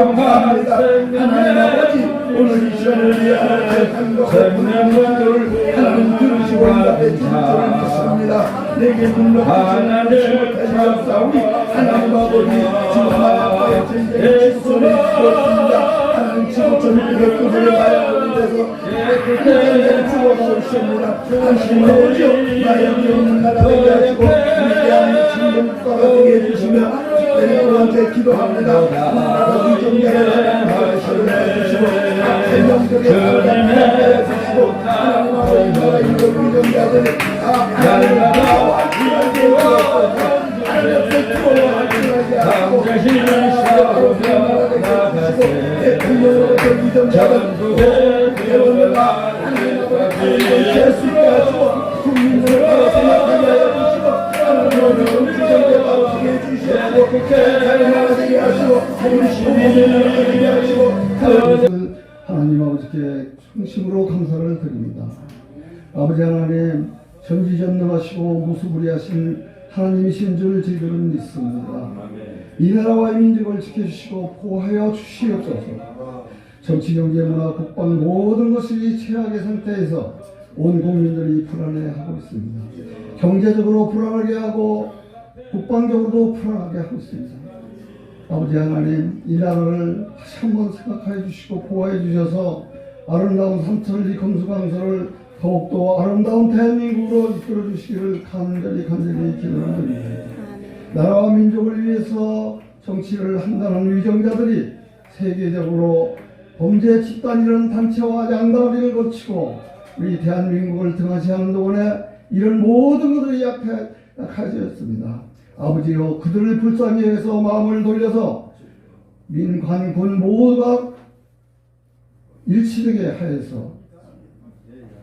감사합니다. 하나님 아버지 오늘 이 시간을 위하여 감사합니다. 하나님 들으시고 응답해 줄 믿습니다. 내게 눈높이시는 주시옵사오니 하나님 아버지 지금 나라의 전쟁의 지소를 주었습니다. 하나님 벽구를 가야 하는 데서 그때에 주옵소시옵니다. 당신 아버지여 나의 없는 나라 되게 하시고 위대한 진정국가가 되게 해주시며 여러분한테 기도합니다. 나라가 위정자를 하시고 해명적인 사랑을 해주시고 하나님 나라 이런 위정자들 아 하나님 나라와 이렇게 하나님 백조와 하나님 하고 대통령으로 위정자들 여러분과 하나 하나님 아버지께 충심으로 감사를 드립니다. 아버지 하나님 전지전능하시고 무수부리하신 하나님이신 줄 지금은 믿습니다. 이 나라와 이 민족을 지켜주시고 보호하여 주시옵소서. 정치, 경제, 문화, 국방 모든 것이 최악의 상태에서 온 국민들이 불안해하고 있습니다. 경제적으로 불안하게 하고 국방적으로도 불안하게 하고 있습니다. 아버지 하나님 이 나라를 다시 한번 생각하여 주시고 보호해 주셔서 아름다운 삼천리 금수강서를 더욱더 아름다운 대한민국으로 이끌어 주시기를 간절히 간절히 기도를 드립니다. 나라와 민족을 위해서 정치를 한다는 위정자들이 세계적으로 범죄 집단이라는 단체와 양다리를 거치고 우리 대한민국을 등한시하는 동안에 이런 모든 것들이 약해, 약해졌습니다. 아버지여 그들을 불쌍히 해서 마음을 돌려서 민관 군 모두가 일치되게 하여서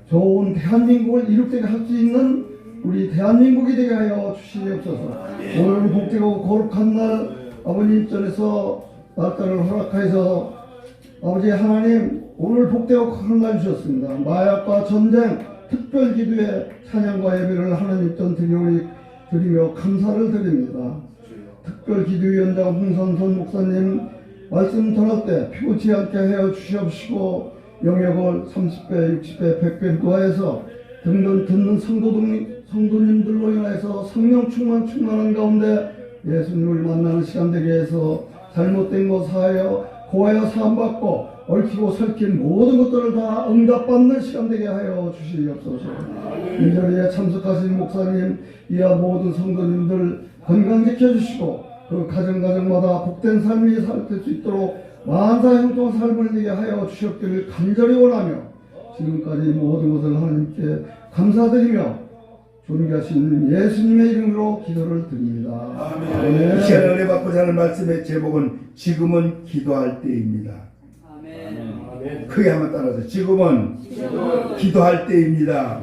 좋은 대한민국을 이룩되게 할 수 있는 우리 대한민국이 되게 하여 주시옵소서. 오늘 복되고 거룩한 날 아버님 전에서 날짜를 허락하여서 아버지 하나님 오늘 복되고 거룩한 날 주셨습니다. 마약과 전쟁 특별 기도에 찬양과 예배를 하나님 전 드리오니 드리며 감사를 드립니다. 특별 기도위원장 홍선선 목사님 말씀 전할 때 피고치 않게 하여 주시옵시고 영역을 30배, 60배, 100배 도하여서 듣는, 듣는 성도들, 성도님들로 인하여서 성령 충만 충만한 가운데 예수님을 만나는 시간 되게 해서 잘못된 것 사하여 고하여 사함받고 얽히고 설킨 모든 것들을 다 응답받는 시간 되게 하여 주시옵소서. 이 자리에 참석하신 목사님, 이하 모든 성도님들 건강 지켜주시고 그 가정 가정마다 복된 삶이 살수 있도록 만사 형통 삶을 되게 하여 주셨기를 간절히 원하며 지금까지 모든 것을 하나님께 감사드리며 존귀하신 예수님의 이름으로 기도를 드립니다. 이 시간에 은혜 받고자 하는 말씀의 제목은 지금은 기도할 때입니다. 크게 한번 따라서 지금은 기도할 때입니다.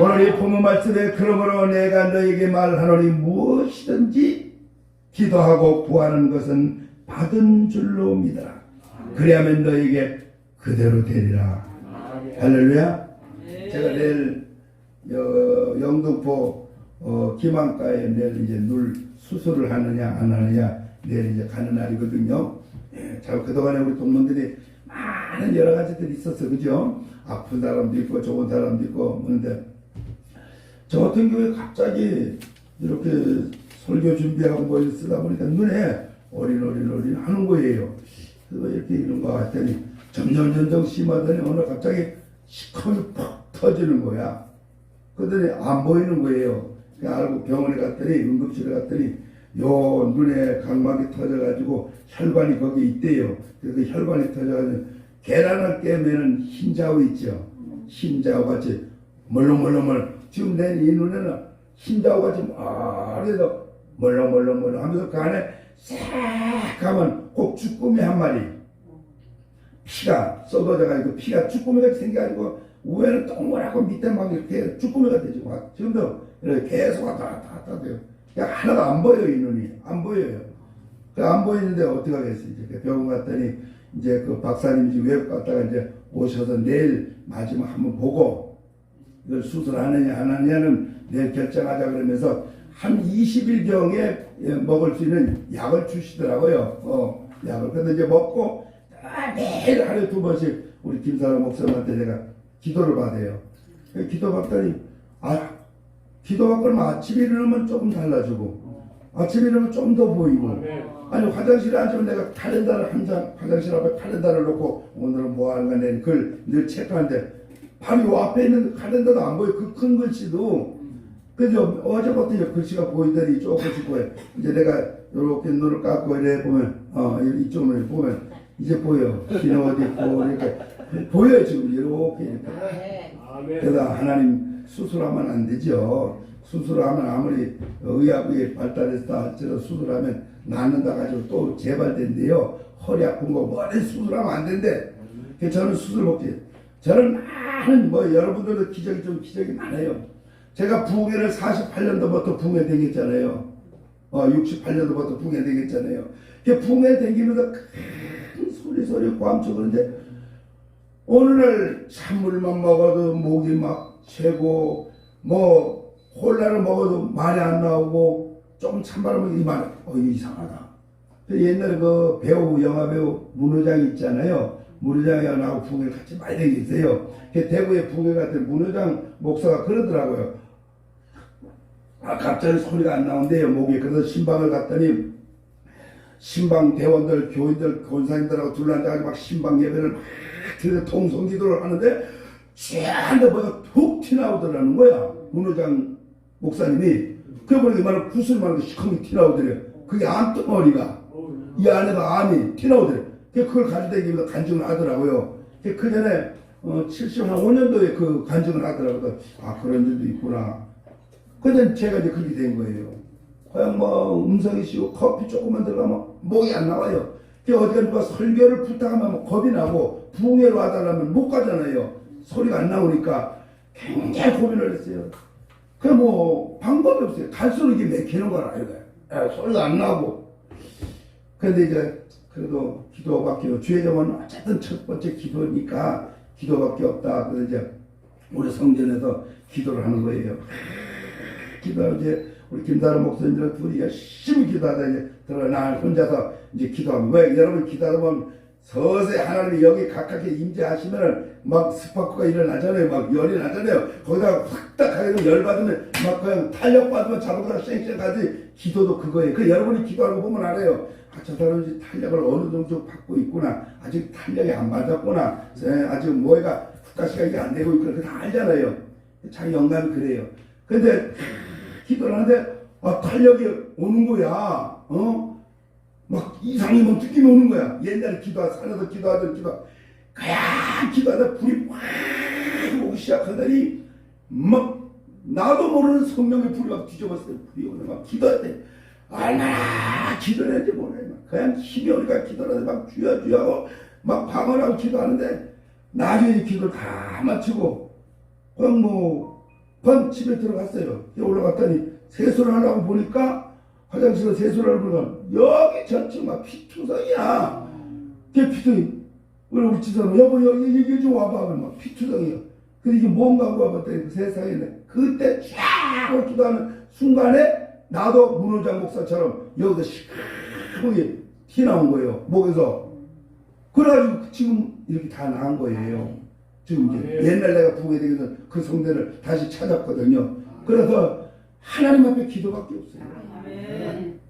오늘 이 본문 말씀에 그러므로 내가 너에게 말하노니 무엇이든지 기도하고 구하는 것은 받은 줄로 믿어라. 그리하면 너에게 그대로 되리라. 할렐루야. 제가 내일 여- 영등포 어, 기망가에 내일 이제 눌 수술을 하느냐 안 하느냐 내일 이제 가는 날이거든요. 예, 자 그동안에 우리 동문들이 많은 여러 가지들이 있었어, 그죠? 아픈 사람도 있고 좋은 사람도 있고 그런데 저 같은 경우에 갑자기 이렇게 설교 준비하고 뭐 쓰다 보니까 눈에 어린 어린 어린 하는 거예요. 그래서 이렇게 이런 거 같더니 점점 점점 심하더니 어느 갑자기 시커멓게 퍽 터지는 거야. 그러더니 안 보이는 거예요. 그래서 알고 병원에 갔더니 응급실에 갔더니 요 눈에 각막이 터져가지고 혈관이 거기 있대요. 그래서 혈관이 터져가지고 계란을 깨면은 흰자우 있죠. 흰자우 같이 멀렁멀렁멀 지금 내 이 눈에는 흰자우 같이 머리에서 멀렁멀렁멀렁 하면서 그 안에 새까만 꼭 쭈꾸미 한 마리 피가 쏟아져가지고 피가 쭈꾸미같이 생겨가지고 위에는 동그랗고 밑에 막 이렇게 쭈꾸미가 되지 막 지금도 계속 왔다 갔다 왔다 돼요. 하나도 안 보여요 이 눈이 안 보여요. 그안 보이는데 어떻게 하겠어요 이제 병원 갔더니 이제 그 박사님 집 외국 갔다가 이제 오셔서 내일 마지막 한번 보고 이걸 수술하느냐 안 하느냐는 내일 결정하자 그러면서 한 20일경에 먹을 수 있는 약을 주시더라고요. 어, 약을. 근데 이제 먹고 아, 매일 하루에 두 번씩 우리 김사람 목사님한테 내가 기도를 받아요. 그 기도 받더니 아 기도 받고 아침에 일어나면 조금 달라지고 아침에 일어나면 좀 더 보이고. 아니 화장실에 앉으면 내가 칼렌더를 한 장 화장실 앞에 칼렌더를 놓고 오늘은 뭐 하는가 내 그걸 늘 체크하는데 바로 요 앞에 있는 칼렌더도 안 보여. 그 큰 글씨도. 그죠? 어제부터 글씨가 보이더니 조금씩 보여. 이제 내가 요렇게 눈을 감고 이래 보면 어 이쪽 눈을 보면 이제 보여. 기는 어디 있고. 이렇게 보여요 지금. 이렇게. 이렇게 그래서 하나님 수술하면 안 되죠. 수술하면 아무리 의학이 발달했다 할지라도 수술하면 낫는다 가지고 또 재발된대요. 허리 아픈 거 머리 수술하면 안 된대. 그래서 저는 수술 못해요. 저는 많은 뭐 여러분들도 기적이 좀 기적이 많아요. 제가 부흥회를 48년도부터 부흥회 댕겼잖아요. 어, 68년도부터 부흥회 댕겼잖아요. 그 부흥회 댕기면서 큰 소리 소리 고함쳐 그러는데 어느 날 찬물만 먹어도 목이 막 채고 뭐 콜라를 먹어도 말이 안 나오고 조금 찬바람을 이말 어 이상하다. 그 옛날에 그 배우 영화 배우 문호장 있잖아요. 문호장이 나하고 부흥회 같이 많이 다녔어요. 그 대구에 부흥회 갔더니 문호장 목사가 그러더라고요. 아 갑자기 소리가 안 나온대요 목이 그래서 신방을 갔더니 신방 대원들 교인들 권사님들하고 둘러앉아가지고 막 신방 예배를 막 들여 통성기도를 하는데 쫙한데 뭐가 툭 튀나오더라는 거야. 문호장 목사님이. 그래 보니까 이만한 구슬만한 게 시커멓게 튀나오더래요. 그게 암덩어리가. 이 안에가 암이 튀나오더래요. 그걸 가지고 간증을 하더라고요. 그 전에 어, 75년도에 그 간증을 하더라고요. 아 그런 일도 있구나. 근데 제가 이제 그렇게 된 거예요. 그냥 뭐 음성이 쉬고 커피 조금만 들어가면 목이 안 나와요. 그 어디가 누가 설교를 부탁하면 뭐 겁이 나고 부흥회로 와달라면 못 가잖아요. 소리가 안 나오니까 굉장히 고민을 했어요. 그뭐 방법이 없어요. 갈수록 이게 맥히는 걸 알아요. 예, 소리가 안 나고. 근데 이제 그래도 기도밖에 주의점은 어쨌든 첫 번째 기도니까 기도밖에 없다. 그래서 이제 우리 성전에서 기도를 하는 거예요. 기도 이제 우리 김다른 목사님들 둘이 열심히 기도하다 이제 들어 나 혼자서 이제 기도하면 왜 여러분 기도하다 보면 서서히 하나님이 여기 가깝게 임재하시면 막 스파크가 일어나잖아요. 막 열이 나잖아요. 거기다가 확딱하게 열 받으면 막 그냥 탄력 받으면 자동으로 쌩쌩하지. 기도도 그거예요. 그 여러분이 기도하는 거 보면 알아요. 아, 저 사람이 탄력을 어느 정도 받고 있구나. 아직 탄력이 안 맞았구나. 에, 아직 뭐가 국가시가 이게 안 되고 있구나. 그거 다 알잖아요. 자기 영감이 그래요. 근데 기도를 하는데 아, 탄력이 오는 거야. 어? 막 이상이 막 느낌이 오는 거야. 옛날에 기도하 산에서 기도하던 기도 그냥 기도하다 불이 확 오기 시작하더니 막 나도 모르는 성령의 불이 막 뒤집었어요. 불이 오는 막 기도할 때 얼마나 기도를 했는지 모르겠어. 그냥 힘이 오니까 기도를 하는데 막 주여 주여 막 방언하고 기도하는데 나중에 기도를 다 마치고 그냥 뭐방 집에 들어갔어요. 올라갔더니 세수를 하려고 보니까 화장실에 세수를 보니까 여기 전체 막 피투성이야. 걔 피투성이. 우리 우리 집사람 여보 여기 여기 좀 와봐. 막 피투성이야. 근데 이게 뭔가 하고 와봤더니 그 세상에 그때 쫙 기도하는 순간에 나도 문호장 목사처럼 여기서 시커멓게 티 나온 거예요. 목에서. 그래가지고 지금 이렇게 다 나은 거예요. 지금 이제 옛날 내가 부흥에 되면서 그 성대를 다시 찾았거든요. 그래서 하나님 앞에 기도밖에 없어요.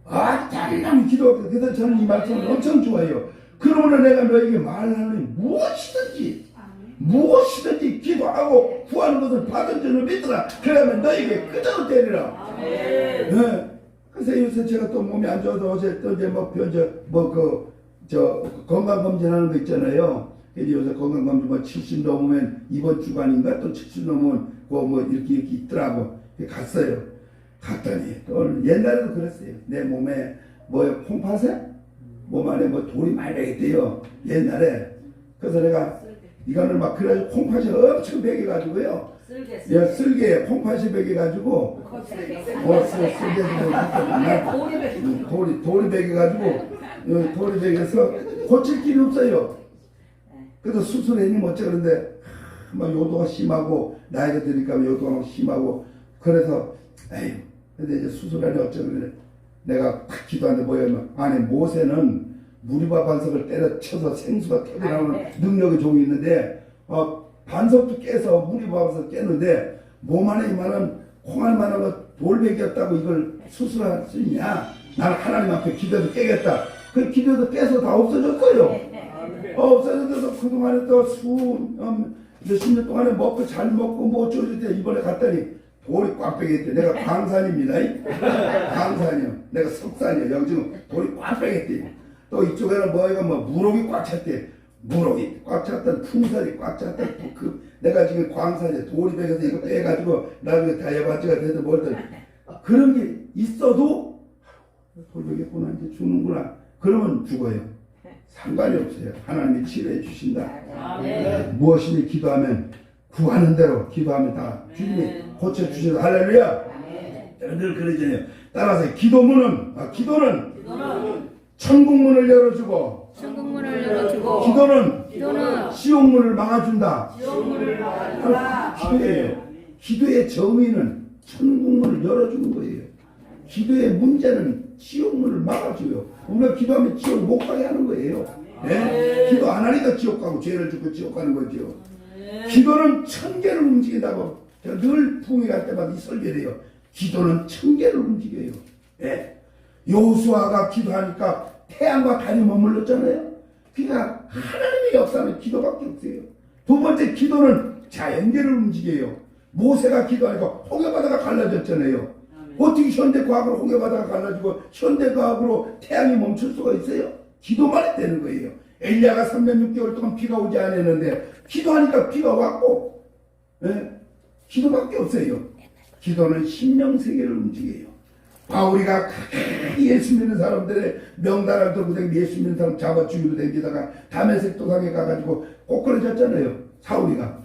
아, 단단히 기도밖에 없어요. 그래서 저는 이 말씀을 엄청 좋아해요. 그러므로 내가 너에게 말하노니 무엇이든지 무엇이든지 기도하고 구하는 것을 받은 줄을 믿으라. 그러면 너에게 그대로 되리라. 네. 그래서 요새 제가 또 몸이 안 좋아서 어제 또 이제 뭐 변저 뭐그 저 건강 검진하는 거 있잖아요. 그래서 요새 건강 검진 뭐 70 넘으면 이번 주간인가 또 70 넘으면 그뭐 이렇게 이렇게 있더라고. 갔어요. 갔더니 또 옛날에도 그랬어요. 내 몸에 뭐 콩팥에 몸 안에 뭐 돌이 많이 나겠대요. 옛날에. 그래서 내가 이거를 막 그래가지고 콩팥이 엄청 베개가지고요. 쓸개 야, 쓸개 콩팥이 베개가지고 어, 쓸- 쓸개도 음, 돌이 돌이 베개가지고 어, 돌이 베개서 고칠 길이 없어요. 그래서 수술했니 어째 그런데 막 요도가 심하고 나이가 드니까 요도가 막 심하고 그래서 에휴 근데 이제 수술하니 그래 내가 탁 기도하는데 뭐냐면 안에 모세는 무리바 반석을 때려쳐서 생수가 터져나오는 능력의 종이 있는데 어, 반석도 깨서 무리바 반석 깼는데 몸 안에 이만한 콩알만한 거 돌베개였다고 이걸 수술할 수 있냐? 나는 하나님 앞에 기도해서 깨겠다. 그 기도해서 깨서 다 없어졌어요. 어, 없어져서 그동안에 또 수 음, 몇십 년 동안에 먹고 잘 먹고 뭐 어쩌고 때 이번에 갔더니 돌이 꽉 빼겠대. 내가 광산입니다. 이. 광산이요. 내가 석산이요. 여기 지금 돌이 꽉 빼겠대. 또 이쪽에는 뭐가 뭐 무럭이 꽉 찼대. 무럭이 꽉 찼던 풍선이 꽉 찼던 그 내가 지금 광산에 돌이 빼서 이거 빼가지고 나중에 다이아바지가 되든 뭐든 그런 게 있어도 돌베개구나 이제 죽는구나. 그러면 죽어요. 상관이 없어요. 하나님이 치료해 주신다. 무엇이니 기도하면 구하는 대로 기도하면 다 주님이 고쳐 주셔서 할렐루야. 늘 그러잖아요. 따라서 기도문은 아, 기도는 천국문을 열어주고 천국문을 열어주고 기도는 기도는 지옥문을 막아준다. 지옥문을 막아준다. 기도예요. 기도의 정의는 천국문을 열어주는 거예요. 기도의 문제는 지옥문을 막아줘요. 우리가 기도하면 지옥 못 가게 하는 거예요. 네? 기도 안 하니까 지옥 가고 죄를 짓고 지옥 가는 거죠. 기도는 천 개를 움직인다고 제가 늘 부흥회할 때마다 이 설교를 해요. 기도는 천 개를 움직여요. 예. 여호수아가 기도하니까 태양과 달이 머물렀잖아요. 그러니까 하나님의 역사는 기도밖에 없어요. 두 번째 기도는 자연계를 움직여요. 모세가 기도하니까 홍해바다가 갈라졌잖아요. 어떻게 현대 과학으로 홍해바다가 갈라지고 현대 과학으로 태양이 멈출 수가 있어요? 기도만 했다는 거예요. 엘리야가 3년 6개월 동안 비가 오지 않았는데 기도하니까 비가 왔고 예? 기도밖에 없어요. 기도는 심령세계를 움직여요. 바울이가 예수 믿는 사람들의 명단을 들고 예수 믿는 사람 잡아 죽이고 다니다가 다메섹 도상에 가가지고 꼬꾸라졌잖아요. 사울이가.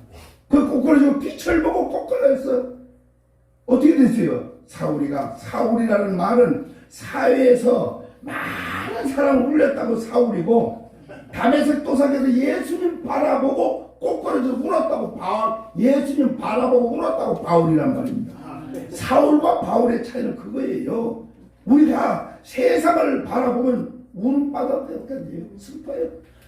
그 꼬꾸라지고 빛을 보고 꼬꾸라졌어. 어떻게 됐어요? 사울이가 사울이라는 말은 사회에서 많은 사람을 울렸다고 사울이고 담에색 도상에서 예수님 바라보고 꼬꾸라져서 울었다고 바울 예수님 바라보고 울었다고 바울이란 말입니다. 사울과 바울의 차이는 그거예요. 우리가 세상을 바라보면 우는 바다밖에 없요 슬퍼요.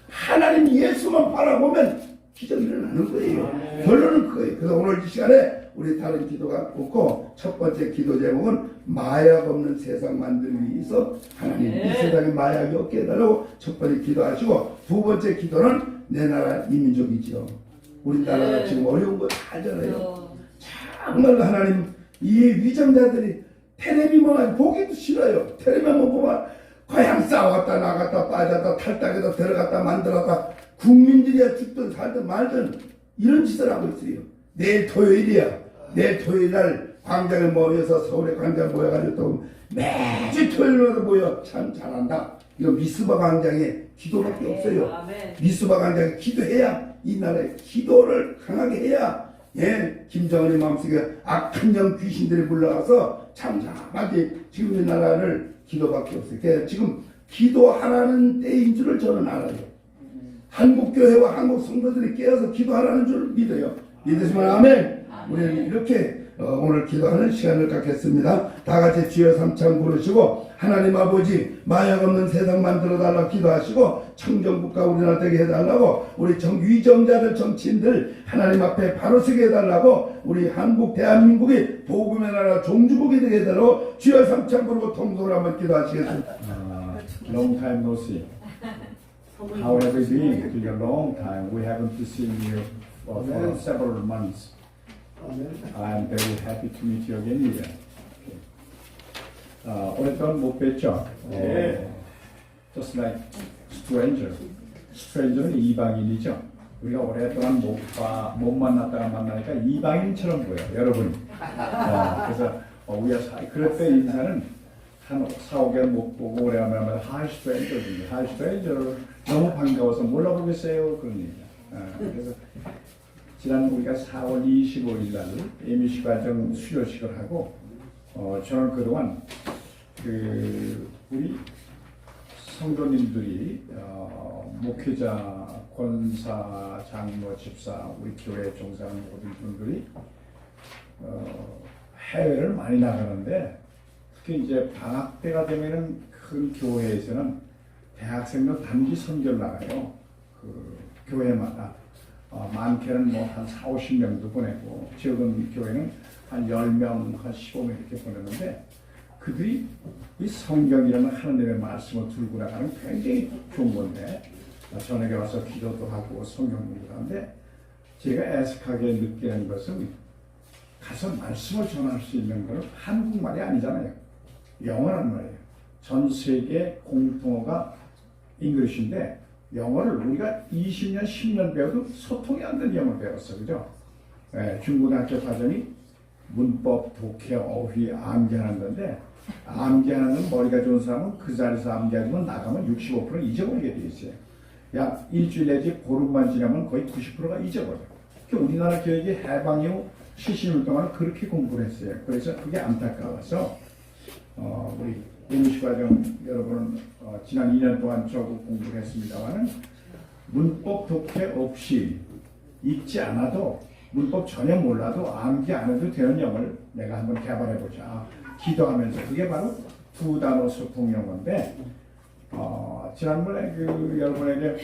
하나님 예수만 바라보면 기적이 일어나는 거예요. 결론은 그거예요. 그래서 오늘 이 시간에 우리 다른 기도가 없고 첫 번째 기도 제목은 마약 없는 세상 만들기 위해서 하나님 이 세상에 마약이 없게 해달라고 첫 번째 기도하시고 두 번째 기도는 내 나라 이민족이죠. 우리나라가 지금 어려운 거 다 알잖아요. 정말로 하나님 이 위정자들이 텔레비만 보기도 싫어요. 텔레비만 보면 그냥 싸웠다 나갔다 빠졌다 탈당해다 들어갔다 만들었다 국민들이야 죽든 살든 말든 이런 짓을 하고 있어요. 내일 토요일이야. 내일 토요일 날 광장에 모여서 서울에 광장 모여가지고 또 매주 토요일마다 모여 참 잘한다. 이거 미스바 광장에 기도밖에 없어요. 미스바 광장에 기도해야 이 나라에 기도를 강하게 해야 예, 김정은의 마음속에 악한 영 귀신들이 물러가서 참잠하게 지금 이 나라를 기도밖에 없어요. 그래서 지금 기도하라는 때인 줄을 저는 알아요. 한국 교회와 한국 성도들이 깨어서 기도하라는 줄 믿어요. 믿으시면 아멘. 우리는 이렇게 어, 오늘 기도하는 시간을 갖겠습니다. 다 같이 주여 삼창 부르시고 하나님 아버지 마약 없는 세상 만들어 달라 기도하시고 청정국가 우리나라 되게 해달라고 우리 정 위정자들 정치인들 하나님 앞에 바로 서게 해달라고 우리 한국 대한민국이 복음의 나라 종주국이 되게 해달라고 주여 삼창 부르고 통독을 한번 기도하시겠습니다. Uh, long time no see. How have you been? It's been a long time. We haven't seen you for, for several months. I'm very happy to meet you again here. Uh, 오랫동안 못 뵀죠? 네. Just like stranger. Stranger는 이방인이죠. 우리가 오랫동안 못, 봐, 못 만났다가 만나니까 이방인처럼 보여, 여러분이. 어, 그래서 어, 우리가 사, 그럴 때 인사는 한 4, 5개월 못 보고 오래간만에 하면 하이 스트레인저, 하이 스트레인저 너무 반가워서 몰라보겠어요 그런 얘기야. 어, 그래서 지난 우리가 4월 25일 날 임시 과정 수료식을 하고 어, 저는 그동안 그 우리 성도님들이 어, 목회자, 권사, 장로, 집사, 우리 교회 종사하는 모든 분들이 어, 해외를 많이 나가는데 특히 이제 방학 때가 되면은 큰 교회에서는 대학생도 단기 선교를 나가요. 그 교회마다 어, 많게는 뭐 한 4, 50명도 보내고 적은 교회는 한 10명, 한 15명 이렇게 보내는데 그들이 이 성경이라는 하나님의 말씀을 들고 나가는 굉장히 좋은 건데 어, 저녁에 와서 기도도 하고 성경 공부도 하는데 제가 애석하게 느끼는 것은 가서 말씀을 전할 수 있는 것은 한국말이 아니잖아요. 영어란 말이에요. 전 세계 공통어가 잉글리시인데 영어를 우리가 20년, 10년 배워도 소통이 안 되는 영어를 배웠어. 그죠? 예, 중고등학교 과정이 문법, 독해, 어휘, 암기하는 건데 암기하는 건 머리가 좋은 사람은 그 자리에서 암기하면 나가면 65% 잊어버리게 돼 있어요. 약 일주일 내지 보름만 지나면 거의 90%가 잊어버려요. 그 우리나라 교육이 해방 이후 70년 동안 그렇게 공부를 했어요. 그래서 그게 안타까워서 어, 우리 임시 과정 여러분은 어, 지난 2년 동안 조금 공부를 했습니다만은 문법 독해 없이 읽지 않아도 문법 전혀 몰라도 암기 안 해도 되는 영어를 내가 한번 개발해 보자. 기도하면서 그게 바로 두 단어 소통 영어인데 어, 지난번에 그 여러분에게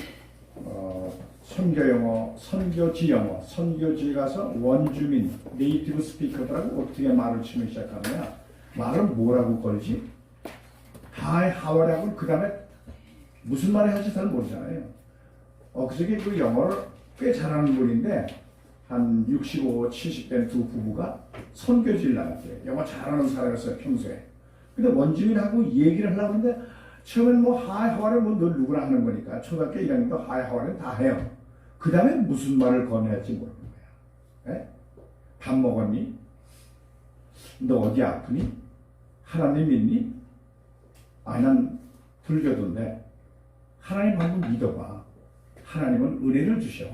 어, 선교 영어, 선교지 영어, 선교지 가서 원주민, 네이티브 스피커들하고 어떻게 말을 치면 시작하느냐? 말을 뭐라고 걸지? 하와라고 그 다음에 무슨 말을 할지 잘 모르잖아요. 어, 그저께 그 영어를 꽤 잘하는 분인데 한 65, 70된 두 부부가 선교지를 나갔대요. 영어 잘하는 사람이었어요 평소에. 근데 원주민하고 얘기를 하려고 하는데 처음엔 뭐 하이 하와를 뭐 늘 누구나 하는 거니까 초등학교 1학년도 하이 하와는 다 해요. 그 다음에 무슨 말을 건해야 할지 모르는 거야. 에? 밥 먹었니? 너 어디 아프니? 하나님 믿니? 아니 난 불교도인데 하나님 한번 믿어봐. 하나님은 은혜를 주셔.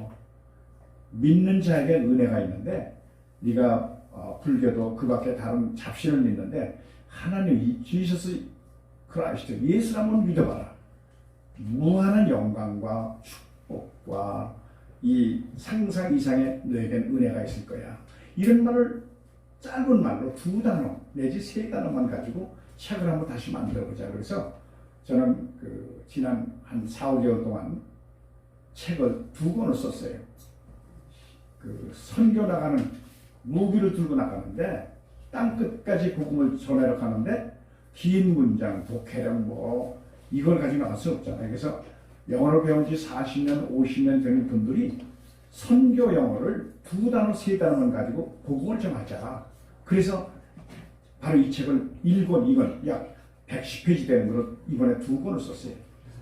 믿는 자에게 은혜가 있는데 네가 어, 불교도 그 밖에 다른 잡신을 믿는데 하나님 이 지저스 크라이스트 예수 한번 믿어봐라. 무한한 영광과 축복과 이 상상 이상의 너에겐 은혜가 있을 거야. 이런 말을 짧은 말로 두 단어 내지 세 단어만 가지고 책을 한번 다시 만들어 보자. 그래서 저는 그 지난 한 4, 5개월 동안 책을 두 권을 썼어요. 그 선교 나가는 무기를 들고 나가는데 땅 끝까지 복음을 전하러 가는데 긴 문장, 독해령 뭐 이걸 가지고 나갈 수 없잖아요. 그래서 영어를 배운 지 40년, 50년 되는 분들이 선교 영어를 두 단어, 세 단어만 가지고 복음을 좀 하자. 그래서 바로 이 책을 1권, 2권, 약 110페이지 되는 걸로 이번에 두 권을 썼어요.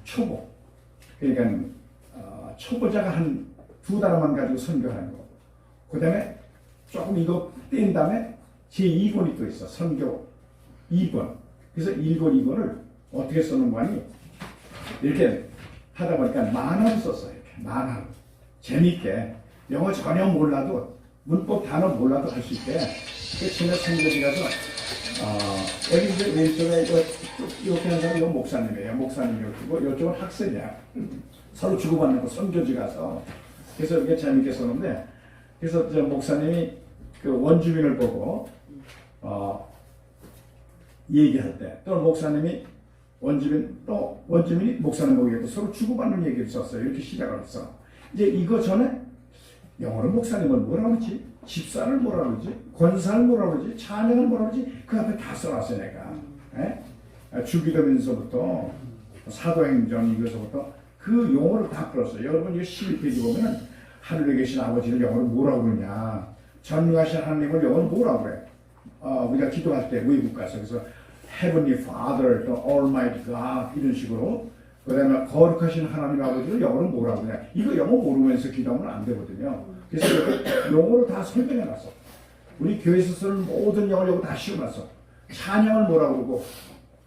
초보. 그러니까 어, 초보자가 한 두 단어만 가지고 선교하는 거. 그 다음에 조금 이거 뗀 다음에 제2권이 또 있어. 선교 2권. 그래서 1권, 2권을 어떻게 쓰는 거 아니? 이렇게 하다 보니까 만화를 썼어요. 만화로. 재밌게. 영어 전혀 몰라도 문법 단어 몰라도 할 수 있게. 그 지난 선교지 가서 어, 여기 이제 왼쪽에 이렇게 하는 사람이 이 목사님이에요. 목사님이고 이쪽은 학생이야. 서로 주고받는 거 선교지 가서. 그래서 이게 재밌게 썼는데 그래서 저 목사님이 그 원주민을 보고 어, 얘기할 때또 목사님이 원주민 또 원주민이 목사님 또 서로 주고받는 얘기를 썼어요. 이렇게 시작을 했어. 이제 이거 전에 영어로 목사님을 뭐라 그러지? 집사를 뭐라 그러지? 권사를 뭐라 그러지? 찬양을 뭐라 그러지? 그 앞에 다 써놨어요 내가. 에? 아, 주기도면서부터 사도행전 이거서부터 그 용어를 다 풀었어요. 여러분 이거 12페이지 보면은 하늘에 계신 아버지를 영어로 뭐라고 그러냐? 전능하신 하나님을 영어로 뭐라고 그래? 어, 우리가 기도할 때 외국 가서 그래서 Heavenly Father, 또 Almighty God 이런 식으로 그다음에 거룩하신 하나님 아버지를 영어로 뭐라고 그래? 이거 영어 모르면서 기도하면 안 되거든요. 그래서 영어로 다 설명해 놨어. 우리 교회에서 쓰는 모든 영어를 여기 다 씌워놨어. 찬양을 뭐라고 그러고,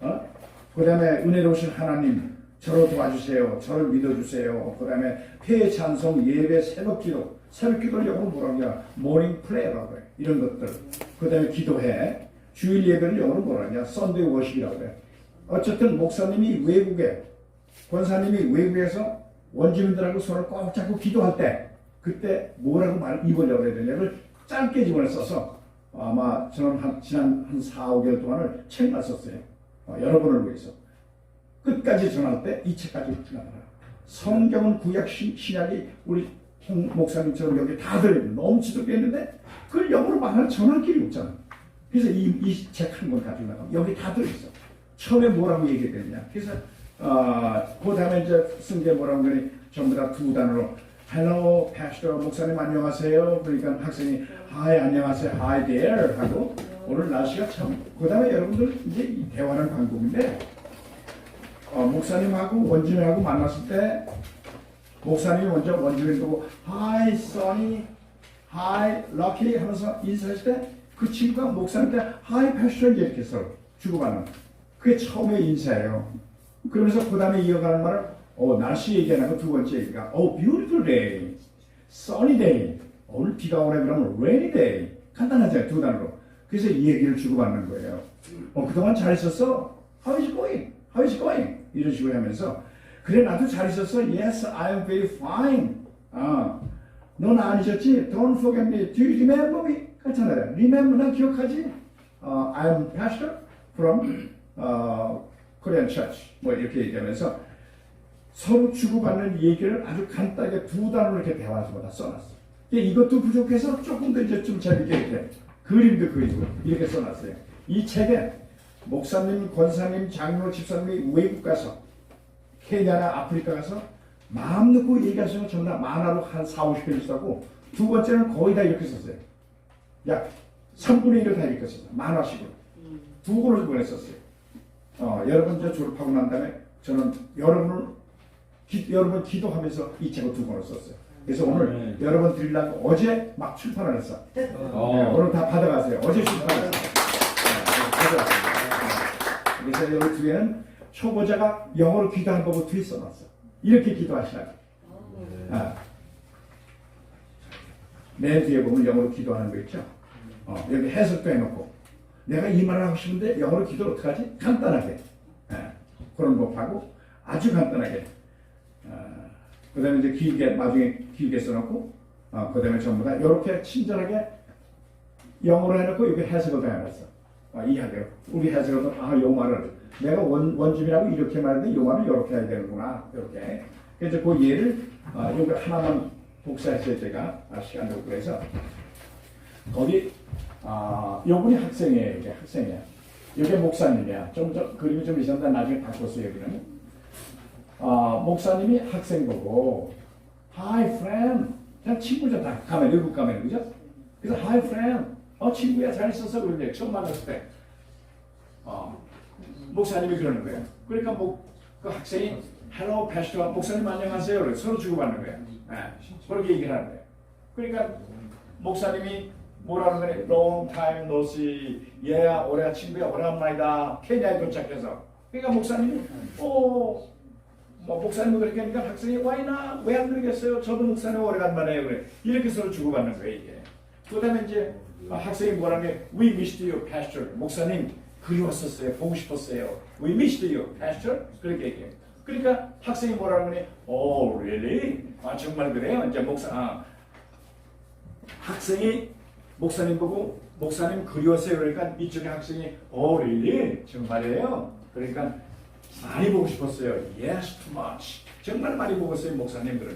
어? 그 다음에 은혜로우신 하나님, 저를 도와주세요. 저를 믿어주세요. 그 다음에 폐 찬송, 예배, 새벽 기도. 새벽 기도를 영어로 뭐라고 하냐? 모닝 프레이라고 해. 이런 것들. 그 다음에 기도해. 주일 예배를 영어로 뭐라 하냐? 썬데이 워십이라고 해. 어쨌든 목사님이 외국에, 권사님이 외국에서 원주민들하고 손을 꼭 잡고 기도할 때, 그때 뭐라고 말, 입으려고 해야 되냐를 짧게 집어넣어서 아마 저는 한, 지난 한 4, 5개월 동안을 책만 썼어요. 어, 여러분을 위해서. 끝까지 전할 때 이 책까지 지나가라. 성경은 구약 신, 신약이 우리 홍 목사님처럼 여기 다 들어있는 넘치도록 했는데 그걸 영어로 말하는 전할 길이 없잖아. 그래서 이 책 한 권 가지고 나가면 여기 다 들어있어. 처음에 뭐라고 얘기했느냐. 그래서 어, 그 다음에 이제 쓴 게 뭐라고 그러니 전부 다 두 단어로 Hello, Pastor 목사님 안녕하세요. 그러니까 학생이 Hi 안녕하세요. Hi there 하고 오늘 날씨가 참. 그 다음에 여러분들 이제 이 대화는 방법인데 어, 목사님하고 원주민하고 만났을 때 목사님이 먼저 원주민 보고 Hi, Sonny, Hi, Lucky 하면서 인사했을 때 그 친구가 목사님한테 Hi, Pastor 이렇게 서로 주고받는 그게 처음에 인사예요. 그러면서 그 다음에 이어가는 말은 어, 날씨 얘기하는 거 두 번째 얘기가 어, beautiful day, sunny day. 오늘 비가 오네 그러면 rainy day. 간단하잖아요. 두 단어로. 그래서 이 얘기를 주고받는 거예요. 어, 그동안 잘 있었어? How is going? How is going? 이런 식으로 하면서 그래 나도 잘 있었어. Yes, I am very fine. 아, 넌 아니셨지? Don't forget me. Do you remember me? 괜찮아요. Remember 난 기억하지? 어, I am pastor from 어, Korean Church. 뭐 이렇게 얘기하면서 서로 주고받는 얘기를 아주 간단하게 두 단어로 이렇게 대화서마다 써놨어. 이게 이것도 부족해서 조금 더 이제 좀 재밌게 이렇게 그림도 그리고 이렇게 써놨어요. 이 책에 목사님, 권사님, 장로, 집사님이 외국 가서 케냐나 아프리카 가서 마음 놓고 있는 전부 다 만화로 한 4, 50페이지 쓰고 두 번째는 거의 다 이렇게 썼어요. 약 3분의 1을 다 썼어요. 만화식으로. 두 권을 보냈었어요. 어, 여러분 이제 졸업하고 난 다음에 저는 여러분을 기, 여러분 기도하면서 이 책을 두 권을 썼어요. 그래서 오늘 여러분 드리려고 어제 막 출판을 했어. 네, 오늘 다 받아가세요. 어제 출판했어요. 네, 받아가세요. 네, 그래서 여기 뒤에는 초보자가 영어로 기도하는 법을 뒤에 써놨어. 이렇게 기도하시라고. 아. 맨 뒤에 보면 영어로 기도하는 거 있죠. 어, 여기 해석도 해놓고 내가 이 말을 하고 싶은데 영어로 기도를 어떡하지? 간단하게. 예, 그런 법 하고 아주 간단하게. 어, 그 다음에 이제 길게 나중에 길게 써놓고 어, 그 다음에 전부 다 이렇게 친절하게 영어로 해놓고 여기 해석을 다 해놨어. 아, 이해하게요 우리 해석을 아요 말을. 내가 원, 원주민하고 이렇게 말했는데 요 말은 이렇게 해야 되는구나. 이렇게. 그래서 그 예를 어, 여기 하나만 복사했어요 제가 아, 시간 도 그래서 거기 아, 요분이 학생이에요. 이게 학생이야. 이게 목사님이야. 좀, 좀 그림이 좀 이상한데 나중에 바꿨어요. 여기는. 아, 목사님이 학생 보고 Hi friend. 그냥 친구죠. 다 가면 외국 가면 그죠? 그래서 Hi friend. 어 친구야 잘 있었어 그러는데 처음 만났을 때. 어, 목사님이 그러는 거예요. 그러니까 뭐, 그 학생이 Hello pastor. 목사님 안녕하세요. 서로 주고받는 거예요. 네, 그렇게 얘기를 하는 거예요. 그러니까 목사님이 뭐라는 거냐? Long time no see. 얘야, 올해 친구야, 오랜만이다. 케냐에 도착해서. 그러니까 목사님이, 어, 뭐 목사님이 그렇게 하니까 학생이 와이나 왜 안 그러겠어요? 저도 목사님 오래간만에 그래. 이렇게 서로 주고받는 거예요 이게. 그다음에 이제 학생이 뭐라는 게 We missed you, pastor. 목사님 그리웠었어요. 보고 싶었어요. We missed you, pastor. 그렇게 얘기해요. 그러니까 학생이 뭐라는 거니? Oh, really? 아 정말 그래요? 이제 목사 아, 학생이 목사님 보고 목사님 그리웠어요. 그러니까 이쪽에 학생이 어 really? 정말이에요? 그러니까 많이 보고 싶었어요. Yes, too much. 정말 많이 보고 있어요. 목사님 게.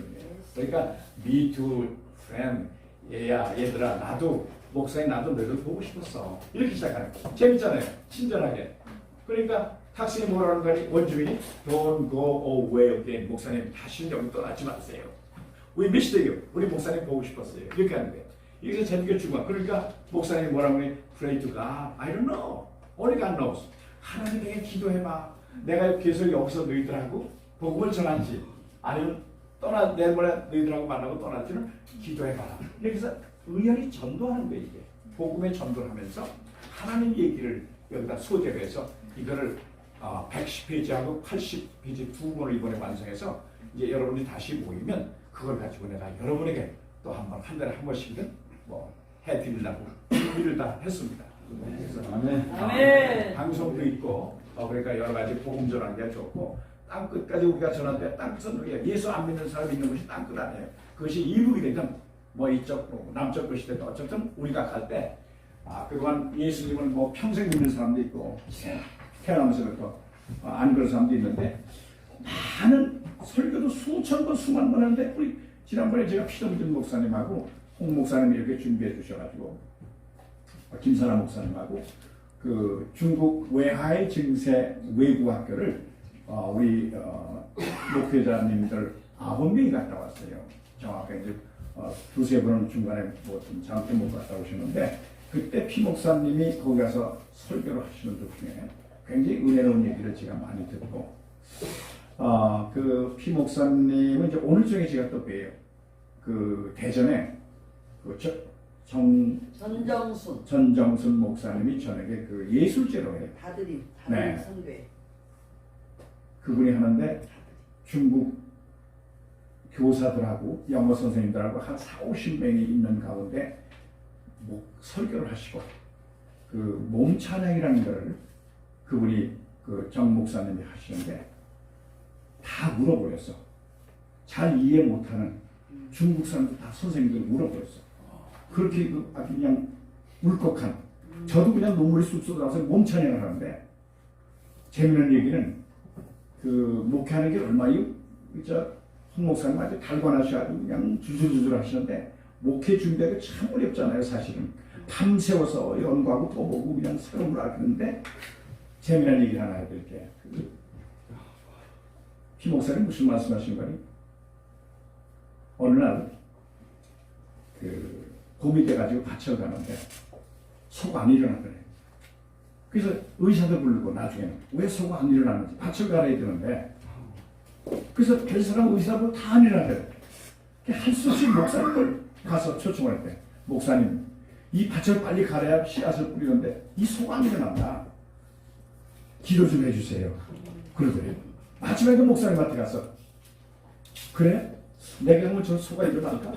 그러니까 me too, friend. 얘야, 얘들아, 나도 목사님 나도 너희들 보고 싶었어. 이렇게 시작하는 거. 재밌잖아요. 친절하게. 그러니까 학생이 뭐라는 거니? 원주민이 don't go away again. 목사님 다시 여기 떠나지 마세요. We missed you. 우리 목사님 보고 싶었어요. 이렇게 하는 거예요. 여기서 재밌게 주고 그러니까 목사님이 뭐라고 해? Pray to God. I don't know. Only God knows. 하나님에게 기도해봐. 내가 계속 여기서 너희들하고 복음을 전한지 아니면 떠나 내일모레 너희들하고 만나고 떠날지는 기도해봐라. 여기서 의연히 전도하는 거예요 이게. 복음에 전도를 하면서 하나님 얘기를 여기다 소재로 해서 이거를 어, 110페이지하고 80페이지 두 권을 이번에 완성해서 이제 여러분이 다시 모이면 그걸 가지고 내가 여러분에게 또 한 번 한 달에 한 번씩은 뭐 해드리려고 준비를 다 했습니다. 그래서 아멘. 방송도 있고 어, 그러니까 여러 가지 복음 전하기가 좋고 땅 끝까지 우리가 전하는데 땅 끝은 우리가 예수 안 믿는 사람 있는 것이 땅 끝 아니에요. 그것이 이북이 되든 뭐 이쪽 뭐 남쪽 것이 되든 어쨌든 우리가 갈 때 아, 그동안 예수님을 뭐 평생 믿는 사람도 있고 예, 태어나면서부터 어, 안 그런 사람도 있는데 많은 설교도 수천 번 수만 번 하는데 우리 지난번에 제가 피동준 목사님하고 홍 목사님이 이렇게 준비해 주셔가지고 어, 김선아 목사님하고 그 중국 외하의 증세 외국학교를 어, 우리 어, 목회자님들 아홉 명이 갔다 왔어요. 정확하게 이제 어, 두세 분은 중간에 뭐좀 잠깐 못 갔다 오시는데 그때 피 목사님이 거기 가서 설교를 하시는 도중에 굉장히 은혜로운 얘기를 제가 많이 듣고 어, 그피 목사님은 이제 오늘 중에 제가 또 뵈요. 그 대전에 그 저, 정 전정순 전정순 목사님이 저녁에 그 예술제로 해요. 다들이 네. 다들 선교회 그분이 하는데 중국 교사들하고 영어 선생님들하고 한 4, 50명이 있는 가운데 목 설교를 하시고 그 몸 찬양이라는 걸 그분이 그 정 목사님이 하시는데 다 물어버렸어. 잘 이해 못하는 중국 사람들 다 선생님들 물어버렸어. 그렇게 그 아주 그냥 울컥한 저도 그냥 눈물이 쑥쑥 나서 몸 찬양을 하는데 재밌는 얘기는 그 목회하는 게 얼마요? 저홍 목사님 아주 달관하셔가지고 그냥 주술주술 하시는데 목회 준비하기 참 어렵잖아요 사실은 밤새워서 연구하고 또 보고 그냥 새로운 걸 알겠는데 재미난 얘기 하나 해드릴게요 그, 피 목사님 무슨 말씀하신 거니? 어느 날그 봄이 돼가지고 밭을 가는데 속안 일어나더래 그래서 의사도 부르고 나중에는 왜속안 일어나는지 밭을 갈아야 되는데 그래서 별 사람 의사도 다 안 일어나요. 할수 없이 목사님을 가서 초청할 때 목사님 이 밭을 빨리 갈아야 씨앗을 뿌리는데 이속안 일어난다. 기도 좀 해주세요. 그러더래요. 마지막에 목사님한테 가서 그래? 내가 하면 저 소가 일어날까?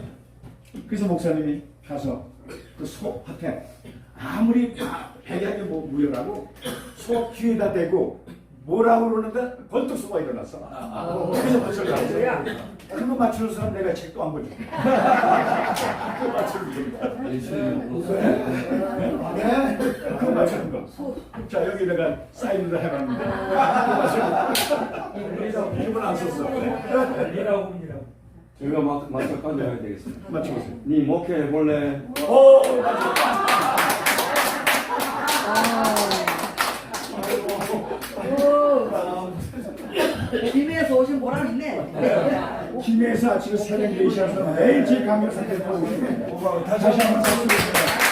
그래서 목사님이 가서 그 소 밭에 아무리 백약에 뭐 무열하고 소 귀에다 대고 뭐라고 그러는데 벌떡 소가 일어났어. 그래서 맞춰 가야 그거 맞추는 사람 내가 책도 안 보죠. 그거 맞추는 거. 네? 그거 맞추는 거. 자 여기다가 사인을 해봤는데 그거 맞추는 거. 이분 안 썼어. 제가 막 맞춰 가져야 되겠습니다. 맞춰보세요. 네 목회 해 볼래? 오 맞췄다. 김해에서 오신 보람 있네. 김해에서 아침에 새벽 4시 와서 매일 제 상태 보고 오시네. 다시 한번 박수 주세요.